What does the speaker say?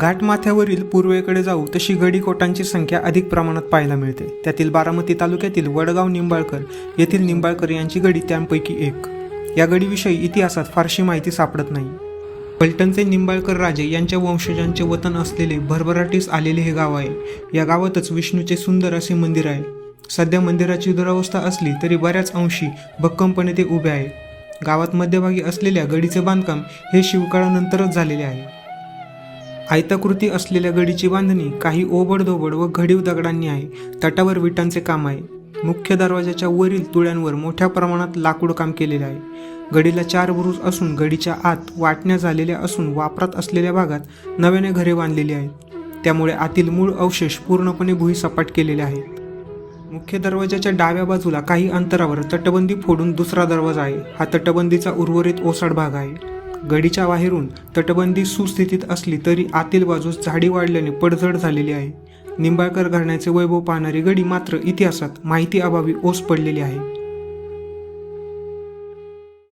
घाटमाथ्यावरील पूर्वेकडे जाऊ तशी गडीकोटांची संख्या अधिक प्रमाणात पाहायला मिळते. त्यातील बारामती तालुक्यातील वडगाव निंबाळकर येथील निंबाळकर यांची गडी त्यांपैकी एक. या गडीविषयी इतिहासात फारशी माहिती सापडत नाही. पलटणचे निंबाळकर राजे यांच्या वंशजांचे वतन असलेले भरभराटीस आलेले हे गाव आहे. या गावातच विष्णूचे सुंदर असे मंदिर आहे. सध्या मंदिराची दुरावस्था असली तरी बऱ्याच अंशी भक्कमपणे ते उभे आहे. गावात मध्यभागी असलेल्या गडीचे बांधकाम हे शिवकाळानंतरच झालेले आहे. आयताकृती असलेल्या गडीची बांधणी काही ओबडधोबड व घडीव दगडांनी आहे. तटावर विटांचे काम आहे. मुख्य दरवाजाच्या वरील तुळ्यांवर मोठ्या प्रमाणात लाकूड काम केलेले आहे. गडीला चार बुरुज असून गडीच्या आत वाटण्या झालेल्या असून वापरात असलेल्या भागात नव्याने घरे बांधलेली आहेत. त्यामुळे आतील मूळ अवशेष पूर्णपणे भुईसपाट केलेले आहेत. मुख्य दरवाजाच्या डाव्या बाजूला काही अंतरावर तटबंदी फोडून दुसरा दरवाजा आहे. हा तटबंदीचा उर्वरित ओसाड भाग आहे. गडीच्या बाहेरून तटबंदी सुस्थितीत असली तरी आतील बाजूस झाडी वाढल्याने पडझड झालेली आहे. निंबाळकर घराण्याचे वैभव पाहणारी गडी मात्र इतिहासात माहिती अभावी ओस पडलेली आहे.